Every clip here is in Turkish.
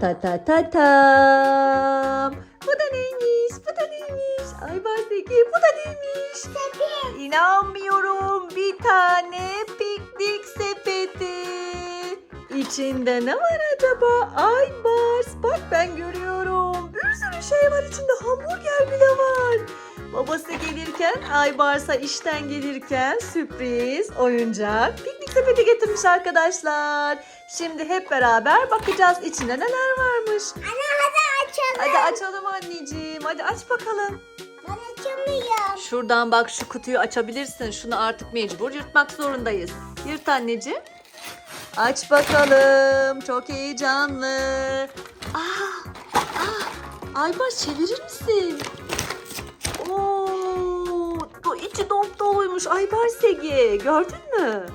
Ta ta ta tam. Bu da neymiş? Bu da neymiş? Ay Barseki bu da neymiş? İnanmıyorum. Bir tane piknik sepeti. İçinde ne var acaba? Ay Bars bak ben görüyorum. Bir sürü şey var içinde. Hamburger bile var. Babası gelirken Aybars'a işten gelirken sürpriz oyuncak piknik sepeti getirmiş arkadaşlar. Şimdi hep beraber bakacağız içinde neler varmış. Anne hadi açalım. Hadi açalım anneciğim. Hadi aç bakalım. Ben açamıyorum. Şuradan bak şu kutuyu açabilirsin. Şunu artık mecbur yırtmak zorundayız. Yırt anneciğim. Aç bakalım. Çok heyecanlı. Aa, aa, Aybars çevirir misin? Oo, bu içi dop doluymuş Aybars Ege. Gördün mü?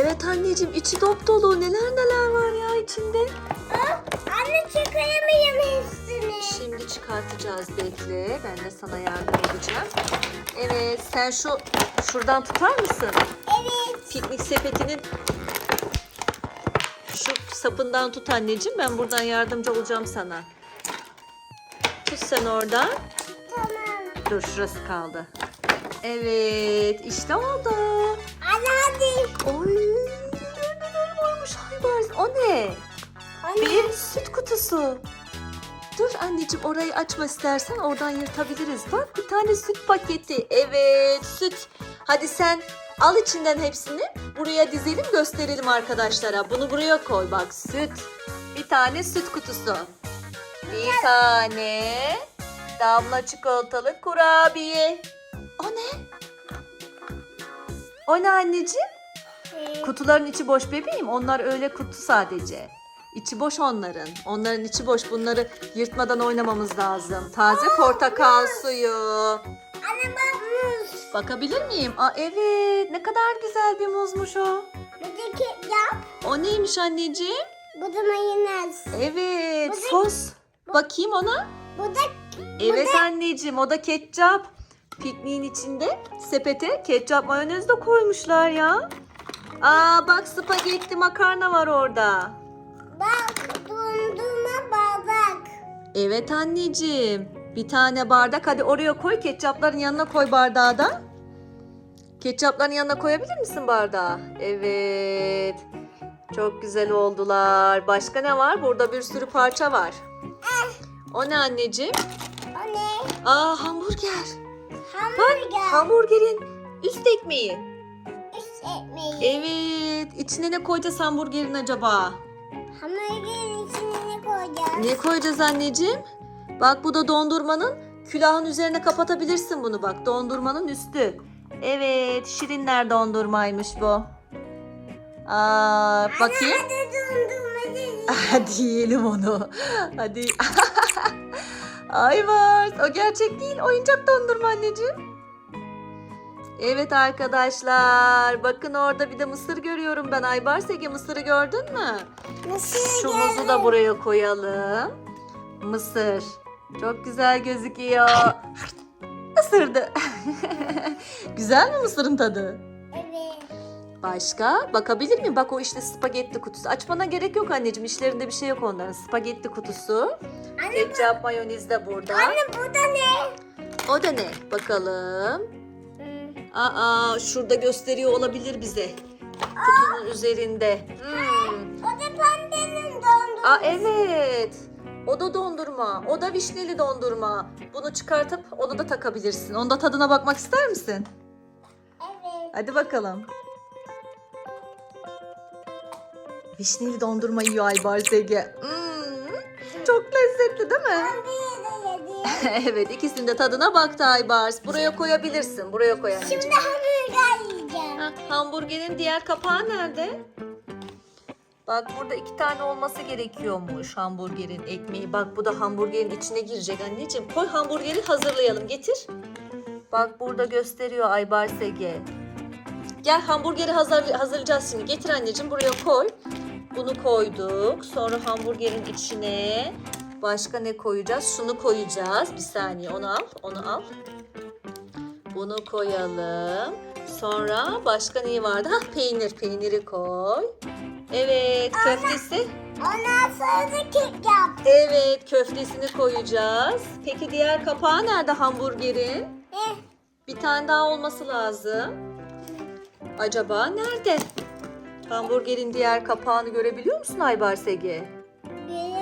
Evet anneciğim içi dop dolu. Neler neler var ya içinde. anne çıkaramıyorum hepsini. Şimdi çıkartacağız bekle. Ben de sana yardım edeceğim. Evet sen şu şuradan tutar mısın? Evet. Piknik sepetinin şu sapından tut anneciğim. Ben buradan yardımcı olacağım sana. Tut sen oradan. Tamam. Dur şurası kaldı. Evet işte oldu. Anne hadi. Oy O ne? Anne. Bir süt kutusu. Dur anneciğim orayı açma istersen oradan yırtabiliriz. Bak bir tane süt paketi. Evet süt. Hadi sen al içinden hepsini. Buraya dizelim gösterelim arkadaşlara. Bunu buraya koy bak süt. Bir tane süt kutusu. Bir tane damla çikolatalı kurabiye. O ne? O ne anneciğim? Kutuların içi boş bebeğim. Onlar öyle kutu sadece. İçi boş onların. Onların içi boş. Bunları yırtmadan oynamamız lazım. Taze portakal suyu. Anne bak muz. Bakabilir miyim? Aa evet. Ne kadar güzel bir muzmuş o. Da ketçap. O neymiş anneciğim? Bu da mayonez. Evet. Bu da- Sos. Bakayım ona. Bu da Evet anneciğim. O da ketçap. Pikniğin içinde sepete ketçap mayonez de koymuşlar ya. Aa bak spagetti makarna var orada. bak dondurma bardak. Evet anneciğim. Bir tane bardak hadi oraya koy. Ketçapların yanına koy bardağı da. Ketçapların yanına koyabilir misin bardağı? Evet. Çok güzel oldular. Başka ne var? Burada bir sürü parça var. O ne anneciğim? O ne? Aa hamburger. Hamburger. Hamburgerin üst ekmeği. Ekmeği. Evet. İçine ne koyacağız hamburgerin acaba? Hamburgerin içine ne koyacağız? Ne koyacağız anneciğim? Bak bu da dondurmanın külahın üzerine kapatabilirsin bunu bak. Dondurmanın üstü. Evet şirinler dondurmaymış bu. Aa, bakayım. Hadi dondurma onu. Hadi. Ay var. O gerçek değil. Oyuncak dondurma anneciğim. Evet arkadaşlar. Bakın orada bir de mısır görüyorum ben. Aybars Ege mısırı gördün mü? Nasıl Şu muzu da buraya koyalım. Mısır. Çok güzel gözüküyor. Isırdı. güzel mi mısırın tadı? Evet. Başka? Bakabilir miyim? Bak o işte spagetti kutusu. Açmana gerek yok anneciğim. İşlerinde bir şey yok onların. Spagetti kutusu. Anne, Ketçap, mayonez de burada. anne bu da ne? O da ne? Bakalım. Aa, şurada gösteriyor olabilir bize. Kutunun üzerinde. Hmm. O da pandanın dondurma. Aa evet. O da dondurma. O da vişneli dondurma. Bunu çıkartıp onu da takabilirsin. Onda tadına bakmak ister misin? Evet. Hadi bakalım. Vişneli dondurma yiyor Aybars Ege. Hmm, çok lezzetli değil mi? Ben. evet ikisinin de tadına baktı Aybars. Buraya koyabilirsin. Buraya koy anneciğim. Şimdi hamburger yiyeceğim. Ha, hamburgerin diğer kapağı nerede? Bak burada iki tane olması gerekiyormuş hamburgerin ekmeği. Bak bu da hamburgerin içine girecek anneciğim. Koy hamburgeri hazırlayalım getir. Bak burada gösteriyor Aybars Ege. Gel hamburgeri hazır, hazırlayacağız şimdi. Getir anneciğim buraya koy. Bunu koyduk. Sonra hamburgerin içine başka ne koyacağız? Şunu koyacağız. Bir saniye onu al. Onu al. Bunu koyalım. Sonra başka neyi vardı? Hah peynir. Peyniri koy. Evet köftesi. Ondan sonra da kek yap. Evet köftesini koyacağız. Peki diğer kapağı nerede hamburgerin? Eh, Bir tane daha olması lazım. Acaba nerede? Hamburgerin diğer kapağını görebiliyor musun Aybars Ege? Bilemiyorum.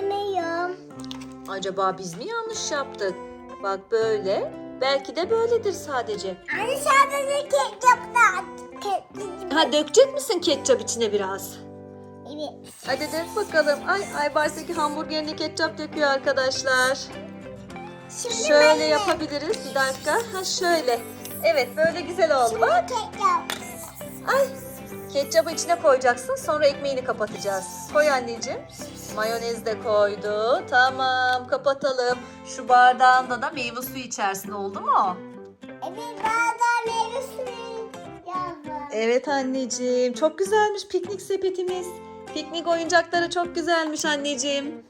Acaba biz mi yanlış yaptık? Bak böyle. Belki de böyledir sadece. Anne sadece kek yap da kek. Ha dökecek misin ketçap içine biraz? Evet. Hadi dök bakalım. Ay Aybars Ege hamburgerine ketçap döküyor arkadaşlar. Şimdi Şöyle ben yapabiliriz. Bir dakika. Ha şöyle. Evet böyle güzel oldu. Bak. Kek yap. Ay. Ketçabı içine koyacaksın. Sonra ekmeğini kapatacağız. Koy anneciğim. Mayonez de koydu. Tamam kapatalım. Şu bardağında da meyve suyu içersin oldu mu? Evet bazen meyve suyu yazdım. Evet anneciğim. Çok güzelmiş piknik sepetimiz. Piknik oyuncakları çok güzelmiş anneciğim.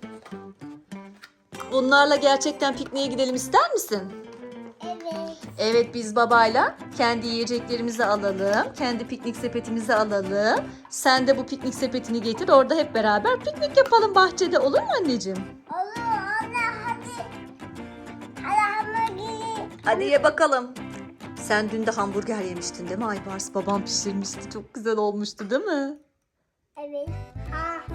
Bunlarla gerçekten pikniğe gidelim ister misin? Evet. Biz babayla kendi yiyeceklerimizi alalım. Kendi piknik sepetimizi alalım. Sen de bu piknik sepetini getir. Orada hep beraber piknik yapalım bahçede. Olur mu anneciğim? Olur anne hadi. Hadi hamburgeri. Hadi ye bakalım. Sen dün de hamburger yemiştin değil mi Aybars? Babam pişirmişti. Çok güzel olmuştu değil mi? Evet.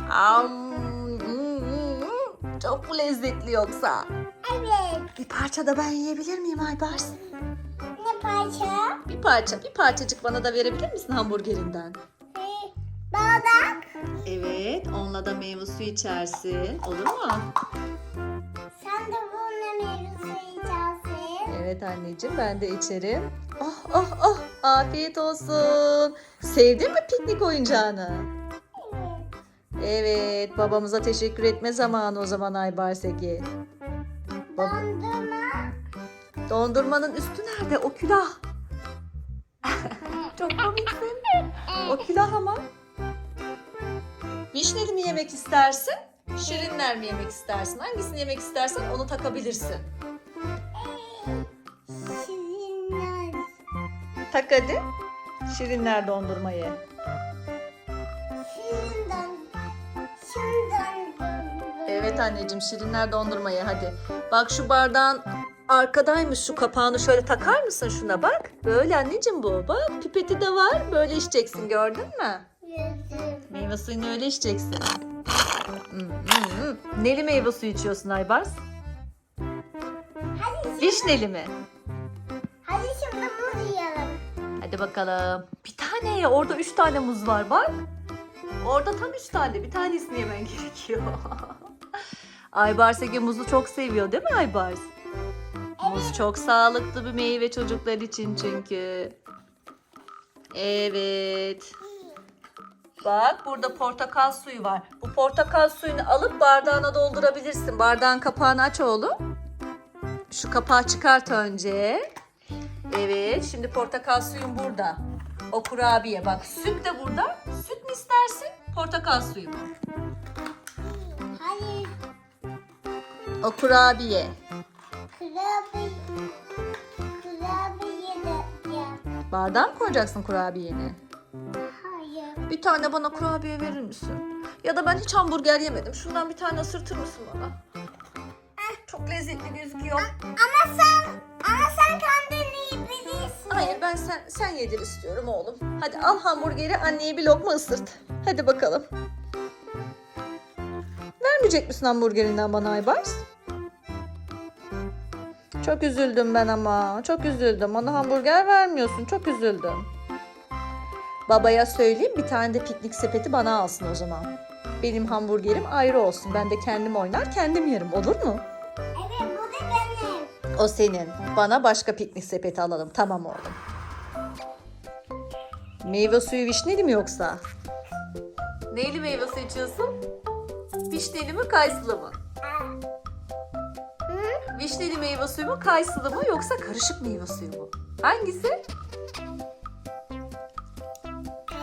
Ah. Am, mm, mm, çok lezzetli yoksa? Evet. Bir parça da ben yiyebilir miyim Aybars? Parça? Bir parça, bir parçacık bana da verebilir misin hamburgerinden? Bir bardak. Evet, onunla da meyve suyu içersin. Olur mu? Sen de bununla meyve suyu içersin. Evet anneciğim, ben de içerim. Oh oh oh, afiyet olsun. Sevdin mi piknik oyuncağını? Evet. Evet, babamıza teşekkür etme zamanı o zaman Aybars Ege. Baba, Dondurma. Dondurmanın üstü nerede? O külah. Çok komiksin. O külah ama. Vişneli mi yemek istersin? Şirinler mi yemek istersin? Hangisini yemek istersen onu takabilirsin. Şirinler. Tak hadi. Şirinler dondurmayı. Şirinden dondurma. Evet anneciğim şirinler dondurmayı hadi. Bak şu bardağın arkadaymış şu kapağını şöyle takar mısın şuna bak. Böyle anneciğim bu. Bak pipeti de var. Böyle içeceksin gördün mü? Meyve suyunu öyle içeceksin. Hmm, hmm, hmm. Neli meyve suyu içiyorsun Aybars? Hadi, şimdi- Vişneli mi? hadi şimdi muz yiyelim. Hadi bakalım. Bir tane ye. Orada üç tane muz var bak. Orada tam üç tane. Bir tanesini yemen gerekiyor. Aybars Ege muzu çok seviyor değil mi Aybars? Muz çok sağlıklı bir meyve çocuklar için çünkü. Evet. Bak burada portakal suyu var. Bu portakal suyunu alıp bardağına doldurabilirsin. Bardağın kapağını aç oğlum. Şu kapağı çıkart önce. Evet, şimdi portakal suyun burada. O kurabiye bak. Süt de burada. Süt mü istersin? Portakal suyu mu? Hadi O kurabiye. Kurabiye. Kurabiye de ye. Bardağa mı koyacaksın kurabiyeni? Hayır. Bir tane bana kurabiye verir misin? Ya da ben hiç hamburger yemedim. Şundan bir tane ısırtır mısın bana? Çok lezzetli gözüküyor. Ama sen, ama sen kendin yiyebilirsin. Hayır ben sen sen yedir istiyorum oğlum. Hadi al hamburgeri anneye bir lokma ısırt. Hadi bakalım. Vermeyecek misin hamburgerinden bana Aybars? Çok üzüldüm ben ama. Çok üzüldüm. Bana hamburger vermiyorsun. Çok üzüldüm. Babaya söyleyeyim bir tane de piknik sepeti bana alsın o zaman. Benim hamburgerim ayrı olsun. Ben de kendim oynar kendim yerim. Olur mu? Evet bu da benim. O senin. Bana başka piknik sepeti alalım. Tamam oğlum. Meyve suyu vişneli mi yoksa? Neyli meyve suyu içiyorsun? Vişneli mi kayısılı mı? Vişneli meyve suyu mu kayısılı mı yoksa karışık meyve suyu mu? Hangisi?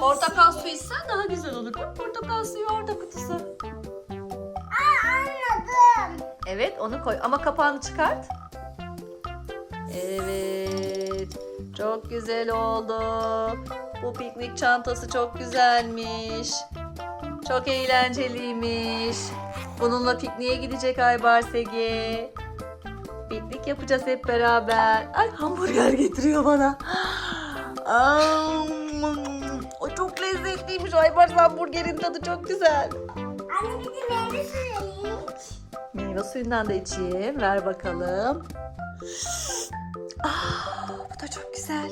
Portakal suyu içsen daha güzel olur. Bak portakal suyu orada kutusu. Aa anladım. Evet onu koy ama kapağını çıkart. Evet. Çok güzel oldu. Bu piknik çantası çok güzelmiş. Çok eğlenceliymiş. Bununla pikniğe gidecek Aybars Ege. Piknik yapacağız hep beraber. Ay hamburger getiriyor bana. O çok lezzetliymiş. Aybars hamburgerin tadı çok güzel. Anne bir de meyve suyu iç. Meyve suyundan da içeyim. Ver bakalım. Ah, bu da çok güzel.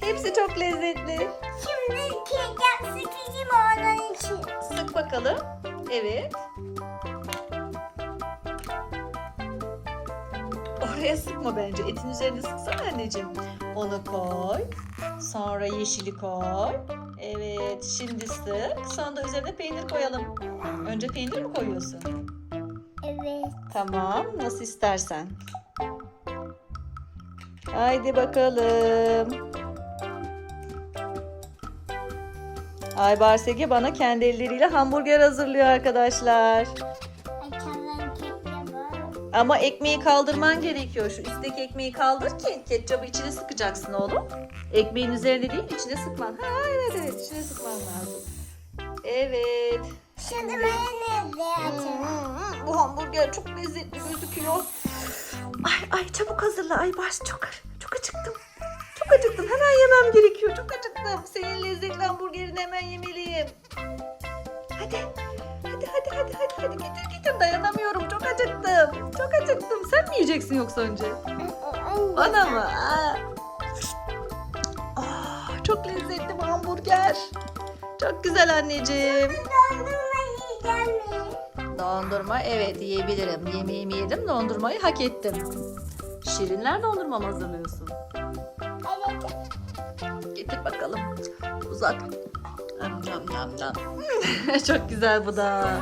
Hepsi çok lezzetli. Şimdi kek sıkıcım onun için. Sık bakalım. Evet. Oraya sıkma bence. Etin üzerine sıksana anneciğim. Onu koy. Sonra yeşili koy. Evet. Şimdi sık. Sonra da üzerine peynir koyalım. Önce peynir mi koyuyorsun? Evet. Tamam. Nasıl istersen. Haydi bakalım. Aybars Ege bana kendi elleriyle hamburger hazırlıyor arkadaşlar. Ama ekmeği kaldırman gerekiyor. Şu üstteki ekmeği kaldır ki ketçabı içine sıkacaksın oğlum. Ekmeğin üzerine değil içine sıkman. Ha, evet evet içine sıkman lazım. Evet. Şimdi mayonezle açalım. Hmm, bu hamburger çok lezzetli gözüküyor. Ay ay çabuk hazırla. Ay baş çok çok acıktım. Çok acıktım. Hemen yemem gerekiyor. Çok acıktım. Senin lezzetli hamburgerini hemen yemeliyim. Hadi. Hadi hadi hadi hadi hadi getir getir dayanamıyorum. Çok acıktım. Çok acıktım. Sen mi yiyeceksin yoksa önce? Bana mı? Aa. Ah, çok lezzetli bu hamburger. Çok güzel anneciğim. Dondurma evet yiyebilirim. Yemeğimi yedim dondurmayı hak ettim. Şirinler dondurma mı hazırlıyorsun? Evet. Getir bakalım. Uzak. Nam nam nam nam. Çok güzel bu da.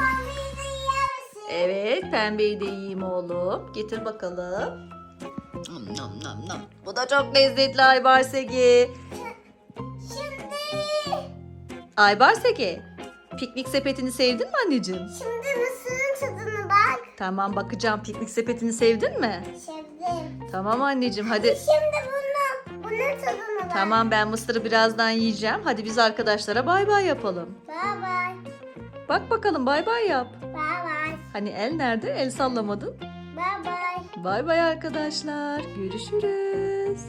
Evet pembeyi de yiyeyim oğlum. Getir bakalım. Nam nam nam nam. Bu da çok lezzetli Aybars Ege. Şimdi, Aybars Ege. Piknik sepetini sevdin mi anneciğim? şimdi mısırın tadına bak. Tamam bakacağım. Piknik sepetini sevdin mi? Sevdim. Tamam anneciğim hadi. Şimdi bunu, bunun tadına bak. Tamam ben mısırı birazdan yiyeceğim. Hadi biz arkadaşlara bay bay yapalım. Bye bye. Bak bakalım bay bay yap. Bye bye. Hani el nerede? El sallamadın. Bye bye. Bay bay arkadaşlar. Görüşürüz.